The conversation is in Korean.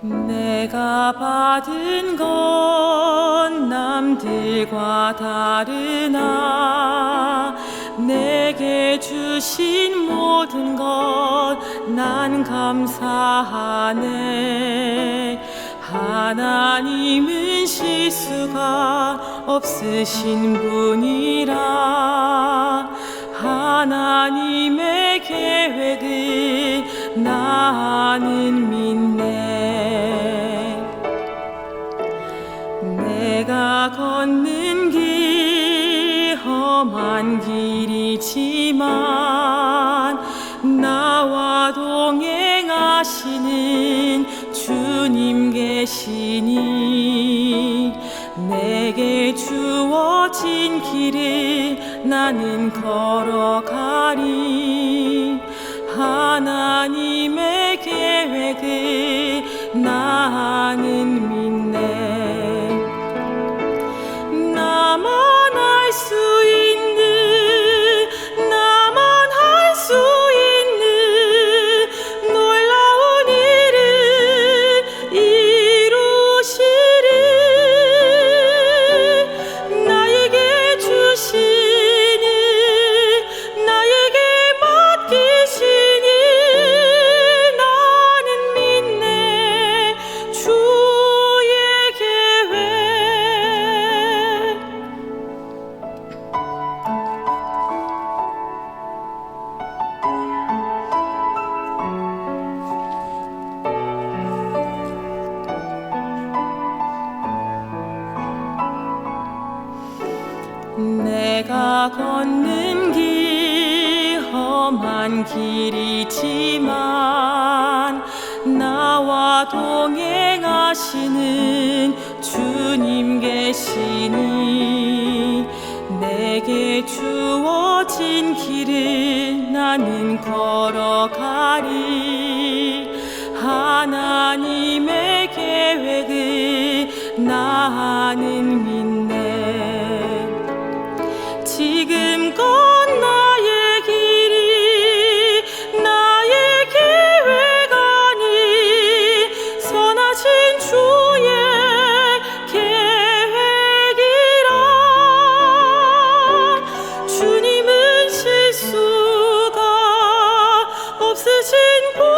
내가 받은 건 남들과 다르나? 내게 주신 모든 것 난 감사하네. 하나님은 실수가 없으신 분이라. 하나님의 계획을 나는 믿네 내가 걷는 길 험한 길이지만 나와 동행하시는 주님 계시니 내게 주어진 길을 나는 걸어가리. 하나님의 계획을 나는 믿네 su 걷는 길 험한 길이지만 나와 동행하시는 주님 계시니 내게 주어진 길을 나는 걸어가리. 하나님의 계획을 나는 믿 계획